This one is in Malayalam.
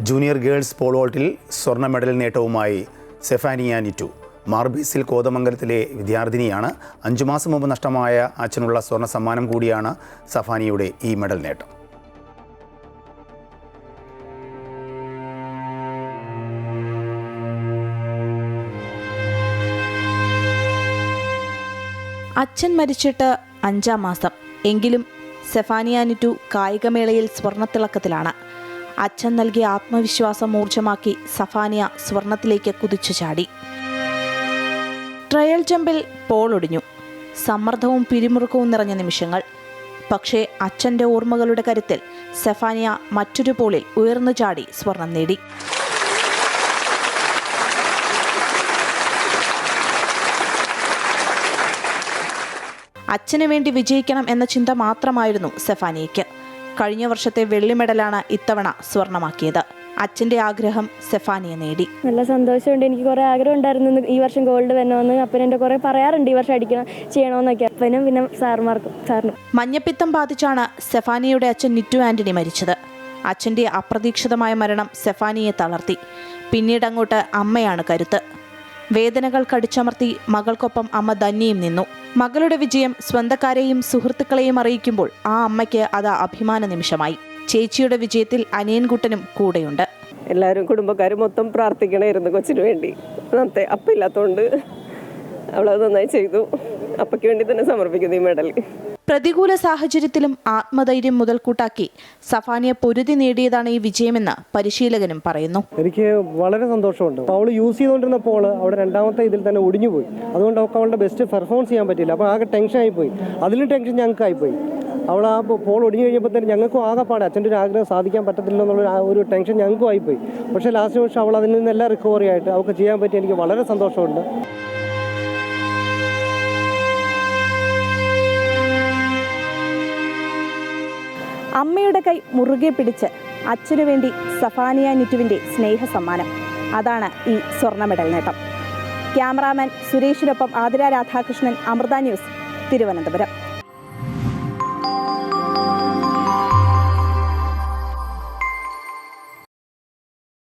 ജൂനിയർ ഗേൾസ് പോളോൾട്ടിൽ സ്വർണ മെഡൽ നേട്ടവുമായി സെഫാനിയ നിറ്റു മാർബീസിൽ കോതമംഗലത്തിലെ വിദ്യാർത്ഥിനിയാണ്. അഞ്ചു മാസം മുമ്പ് നഷ്ടമായ അച്ഛനുള്ള സ്വർണ സമ്മാനം കൂടിയാണ് സഫാനിയുടെ ഈ മെഡൽ നേട്ടം. അച്ഛൻ മരിച്ചിട്ട് അഞ്ചാം മാസം. എങ്കിലും സെഫാനിയാനിറ്റു കായികമേളയിൽ സ്വർണത്തിളക്കത്തിലാണ് അച്ഛൻ നൽകിയ ആത്മവിശ്വാസം ഊർജമാക്കി സഫാനിയ സ്വർണത്തിലേക്ക് കുതിച്ചു ചാടി. ട്രയൽ ജമ്പിൽ പോൾ ഒടിഞ്ഞു. സമ്മർദ്ദവും പിരിമുറുക്കവും നിറഞ്ഞ നിമിഷങ്ങൾ. പക്ഷേ അച്ഛന്റെ ഓർമ്മകളുടെ കരുത്തിൽ സെഫാനിയ മറ്റൊരു പോളിൽ ഉയർന്നു ചാടി സ്വർണം നേടി. അച്ഛനു വേണ്ടി വിജയിക്കണം എന്ന ചിന്ത മാത്രമായിരുന്നു സെഫാനിയയ്ക്ക്. കഴിഞ്ഞ വർഷത്തെ വെള്ളി മെഡലാണ് ഇത്തവണ സ്വർണമാക്കിയത്. അച്ഛന്റെ ആഗ്രഹം സെഫാനിയ നേടി. നല്ല സന്തോഷമുണ്ട്. എനിക്ക് കുറേ ആഗ്രഹം ഉണ്ടായിരുന്നു ഈ വർഷം ഗോൾഡ് വരണമെന്ന്. അപ്പൻ എന്റെ കുറേ പറയാറുണ്ട് ഈ വർഷം അടിക്കണം ചെയ്യണമെന്നൊക്കെ അപ്പനും പിന്നെ സാറുമാർക്കും സാറിനും. മഞ്ഞപ്പിത്തം ബാധിച്ചാണ് സെഫാനിയുടെ അച്ഛൻ നിറ്റു ആന്റണി മരിച്ചത്. അച്ഛന്റെ അപ്രതീക്ഷിതമായ മരണം സെഫാനിയെ തളർത്തി. പിന്നീട് അങ്ങോട്ട് അമ്മയാണ് കരുത്ത്. വേദനകൾ കടിച്ചമർത്തി മകൾക്കൊപ്പം അമ്മ ധന്യയും നിന്നു. മകളുടെ വിജയം സ്വന്തക്കാരെയും സുഹൃത്തുക്കളെയും അറിയിക്കുമ്പോൾ ആ അമ്മയ്ക്ക് അത് അഭിമാന നിമിഷമായി. ചേച്ചിയുടെ വിജയത്തിൽ അനിയൻകുട്ടനും കൂടെയുണ്ട്. എല്ലാവരും കുടുംബക്കാരും മൊത്തം പ്രാർത്ഥിക്കണമായിരുന്നു കൊച്ചിന് വേണ്ടി. അന്നത്തെ അപ്പില്ലാത്തതുകൊണ്ട് അവളത് നന്നായി ചെയ്തു. അപ്പയ്ക്ക് വേണ്ടി തന്നെ സമർപ്പിക്കുന്നു ഈ മെഡൽ. പ്രതികൂല സാഹചര്യത്തിലും ആത്മധൈര്യം മുതൽക്കൂട്ടാക്കി സഫാനിയ പൊരുതി നേടിയതാണ് ഈ വിജയമെന്ന് പരിശീലകനും പറയുന്നു. എനിക്ക് വളരെ സന്തോഷമുണ്ട്. അവൾ യൂസ് ചെയ്തുകൊണ്ടിരുന്ന പോൾ അവിടെ രണ്ടാമത്തെ ഇതിൽ തന്നെ ഒടിഞ്ഞു പോയി അതുകൊണ്ട് അവൾക്ക് അവളുടെ ബെസ്റ്റ് പെർഫോമൻസ് ചെയ്യാൻ പറ്റില്ല അപ്പോൾ ആകെ ടെൻഷൻ ആയിപ്പോയി. അതിലും ടെൻഷൻ ഞങ്ങൾക്ക് ആയിപ്പോയി അവൾ ആ പോൾ ഒടിഞ്ഞു കഴിഞ്ഞപ്പോൾ തന്നെ ഞങ്ങൾക്കും ആകെപ്പാടെ അച്ഛന്റെ ഒരു ആഗ്രഹം സാധിക്കാൻ പറ്റത്തില്ല എന്നുള്ള ഒരു ടെൻഷൻ ഞങ്ങൾക്കും ആയിപ്പോയി. പക്ഷേ ലാസ്റ്റ് വർഷം അവൾ അതിൽ നിന്നെല്ലാം റിക്കവറി ആയിട്ട് അവൾക്ക് ചെയ്യാൻ പറ്റി എനിക്ക് വളരെ സന്തോഷമുണ്ട്. അമ്മയുടെ കൈ മുറുകെ പിടിച്ച് അച്ഛനു വേണ്ടി സഫാനിയ നിറ്റുവിന്റെ സ്നേഹ സമ്മാനം അതാണ് ഈ സ്വർണ മെഡൽ നേട്ടം. ക്യാമറാമാൻ സുരേഷിനൊപ്പം ആതിര രാധാകൃഷ്ണൻ അമൃത ന്യൂസ് തിരുവനന്തപുരം.